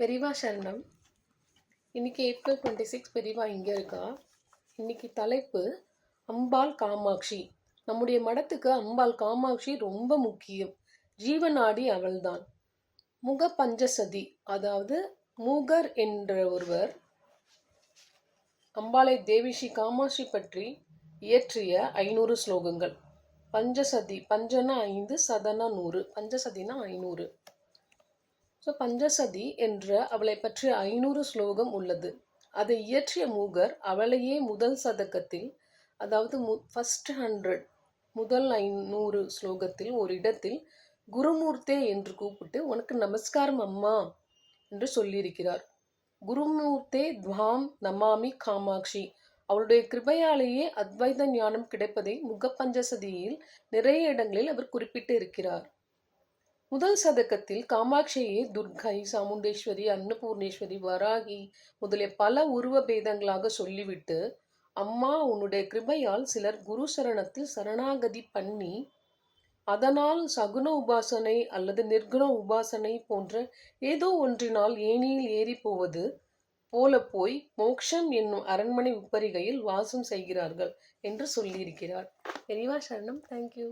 பெரிவா சரணம். இன்றைக்கி April twenty six Periva இங்கே இருக்கா? இன்னைக்கு தலைப்பு அம்பாள் காமாட்சி. நம்முடைய மடத்துக்கு அம்பாள் காமாட்சி ரொம்ப முக்கியம். ஜீவநாடி அவள்தான். முக பஞ்சசதி அதாவது மூகர் என்ற ஒருவர் அம்பாளை தேவிஷி காமாட்சி பற்றி இயற்றிய ஐநூறு ஸ்லோகங்கள். பஞ்சசதி பஞ்சனா ஐந்து சதனா நூறு பஞ்சசதினா ஐநூறு. ஸோ பஞ்சசதி என்ற அவளை பற்றி ஐநூறு ஸ்லோகம் உள்ளது. அதை இயற்றிய மூகர் அவளையே முதல் சதக்கத்தில் அதாவது மு ஃபஸ்ட் ஹண்ட்ரட் முதல் ஐநூறு ஸ்லோகத்தில் ஒரு இடத்தில் குருமூர்த்தே என்று கூப்பிட்டு உனக்கு நமஸ்காரம் அம்மா என்று சொல்லியிருக்கிறார். குருமூர்த்தே துவாம் நமாமி காமாட்சி. அவளுடைய கிருபையாலேயே அத்வைத ஞானம் கிடைப்பதை முகப்பஞ்சசதியில் நிறைய இடங்களில் அவர் குறிப்பிட்டு இருக்கிறார். முதல் சதக்கத்தில் காமாட்சியை துர்கை சாமுண்டேஸ்வரி அன்னபூர்ணேஸ்வரி வராகி முதலிய பல உருவ பேதங்களாக சொல்லிவிட்டு அம்மா உன்னுடைய கிருபையால் சிலர் குரு சரணத்தில் சரணாகதி பண்ணி அதனால் சகுன உபாசனை அல்லது நிர்குண உபாசனை போன்ற ஏதோ ஒன்றினால் ஏனியில் ஏறி போவது போல போய் மோக்ஷம் என்னும் அரண்மனை உப்பரிகையில் வாசம் செய்கிறார்கள் என்று சொல்லியிருக்கிறார். எரிவா சரணம். தேங்க்யூ